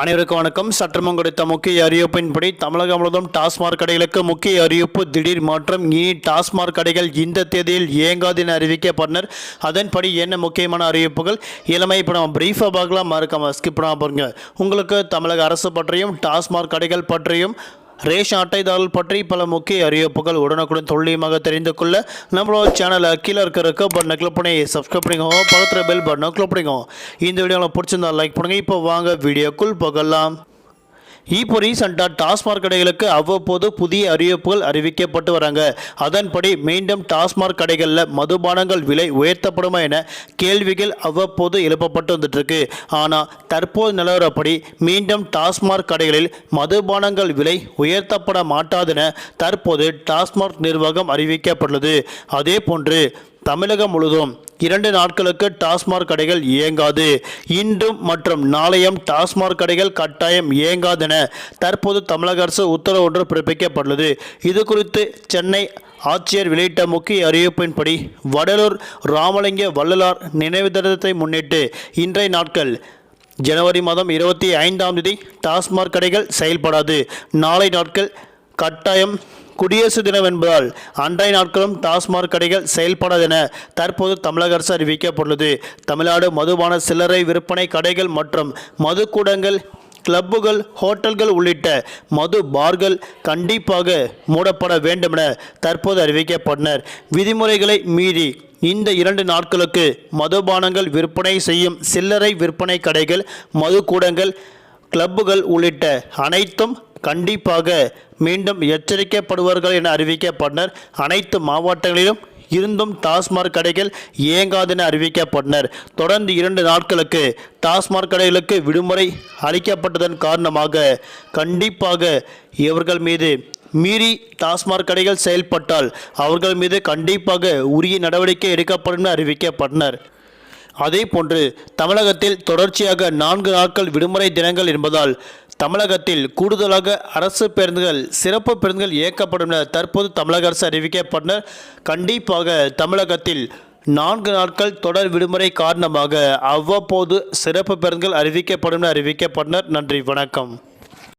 அனைவருக்கும் வணக்கம். சற்றமும் கிடைத்த முக்கிய அறிவிப்பின்படி தமிழகம் முழுவதும் டாஸ்மாக் கடைகளுக்கு முக்கிய அறிவிப்பு திடீர் மாற்றம். இனி டாஸ்மாக் கடைகள் இந்த தேதியில் இயங்காது என அறிவிக்கப்பட்டனர். அதன்படி என்ன முக்கியமான அறிவிப்புகள்? இளமை இப்போ நம்ம பிரீஃபாக பார்க்கலாம். மறக்காம ஸ்கிப் பண்ணாம பாருங்க உங்களுக்கு தமிழக அரசு பற்றியும் டாஸ்மாக் கடைகள் பற்றியும் ரேஷன் அட்டைதாரர்கள் பற்றி பல முக்கிய அறிவிப்புகள் உடனுக்குடன் துல்லியமாக தெரிந்து கொள்ள நம்மளோட சேனலை கீழே இருக்கிற இருக்க பட்டனை கிளிக் பண்ணி சப்ஸ்கிரைப் பண்ணிக்கோங்க பக்கத்தில் பெல் பட்டனை கிளிக் பண்ணிக்கோங்க இந்த வீடியோ உங்களுக்கு பிடிச்சிருந்தா லைக் பண்ணுங்கள் இப்போ வாங்க வீடியோக்குள் போகலாம். இப்போ ரீசெண்டாக டாஸ்மாக் கடைகளுக்கு அவ்வப்போது புதிய அறிவிப்புகள் அறிவிக்கப்பட்டு வராங்க. அதன்படி மீண்டும் டாஸ்மாக் கடைகளில் மதுபானங்கள் விலை உயர்த்தப்படுமா என கேள்விகள் அவ்வப்போது எழுப்பப்பட்டு வந்துட்டுருக்கு. ஆனால் தற்போது நிலவரப்படி மீண்டும் டாஸ்மாக் கடைகளில் மதுபானங்கள் விலை உயர்த்தப்பட மாட்டாதென தற்போது டாஸ்மாக் நிர்வாகம் அறிவிக்கப்பட்டுள்ளது. அதே போன்று தமிழகம் முழுவதும் இரண்டு நாட்களுக்கு டாஸ்மாக் கடைகள் இயங்காது. இன்றும் மற்றும் நாளையும் டாஸ்மாக் கடைகள் கட்டாயம் இயங்காதென தற்போது தமிழக அரசு உத்தரவு ஒன்று பிறப்பிக்கப்பட்டுள்ளது. இது குறித்து சென்னை ஆட்சியர் வெளியிட்ட முக்கிய அறிவிப்பின்படி வடலூர் ராமலிங்க வள்ளலார் நினைவு தினத்தை முன்னிட்டு இன்றைய நாட்கள் ஜனவரி மாதம் இருபத்தி ஐந்தாம் தேதி டாஸ்மாக் கடைகள் செயல்படாது. நாளை நாட்கள் கட்டாயம் குடியரசு தினம் என்பதால் அன்றைய நாட்களும் டாஸ்மாக் கடைகள் செயல்படாது என தற்போது தமிழக அரசு அறிவிக்கப்பட்டுள்ளது. தமிழ்நாடு மதுபான சில்லறை விற்பனை கடைகள் மற்றும் மதுக்கூடங்கள் கிளப்புகள் ஹோட்டல்கள் உள்ளிட்ட மது பார்கள் கண்டிப்பாக மூடப்பட வேண்டும் என தற்போது அறிவிக்கப்பட்டனர். விதிமுறைகளை மீறி இந்த இரண்டு நாட்களுக்கு மதுபானங்கள் விற்பனை செய்யும் சில்லறை விற்பனை கடைகள் மதுக்கூடங்கள் கிளப்புகள் உள்ளிட்ட அனைத்தும் கண்டிப்பாக மீண்டும் எச்சரிக்கப்படுவார்கள் என அறிவிக்கப்பட்டனர். அனைத்து மாவட்டங்களிலும் இருந்தும் டாஸ்மாக் கடைகள் இயங்காதென அறிவிக்கப்பட்டனர். தொடர்ந்து இரண்டு நாட்களுக்கு டாஸ்மாக் கடைகளுக்கு விடுமுறை அளிக்கப்பட்டதன் காரணமாக கண்டிப்பாக இவர்கள் மீது மீறி டாஸ்மாக் கடைகள் செயல்பட்டால் அவர்கள் மீது கண்டிப்பாக உரிய நடவடிக்கை எடுக்கப்படும் என அறிவிக்கப்பட்டனர். அதே போன்று தமிழகத்தில் தொடர்ச்சியாக நான்கு நாட்கள் விடுமுறை தினங்கள் என்பதால் தமிழகத்தில் கூடுதலாக அரசு பேருந்துகள் சிறப்பு பேருந்துகள் இயக்கப்படும் என தற்போது தமிழக அரசு அறிவிக்கப்பட்டனர் கண்டிப்பாக தமிழகத்தில் நான்கு நாட்கள் தொடர் விடுமுறை காரணமாக அவ்வப்போது சிறப்பு பேருந்துகள் அறிவிக்கப்படும் என அறிவிக்கப்பட்டனர். நன்றி வணக்கம்.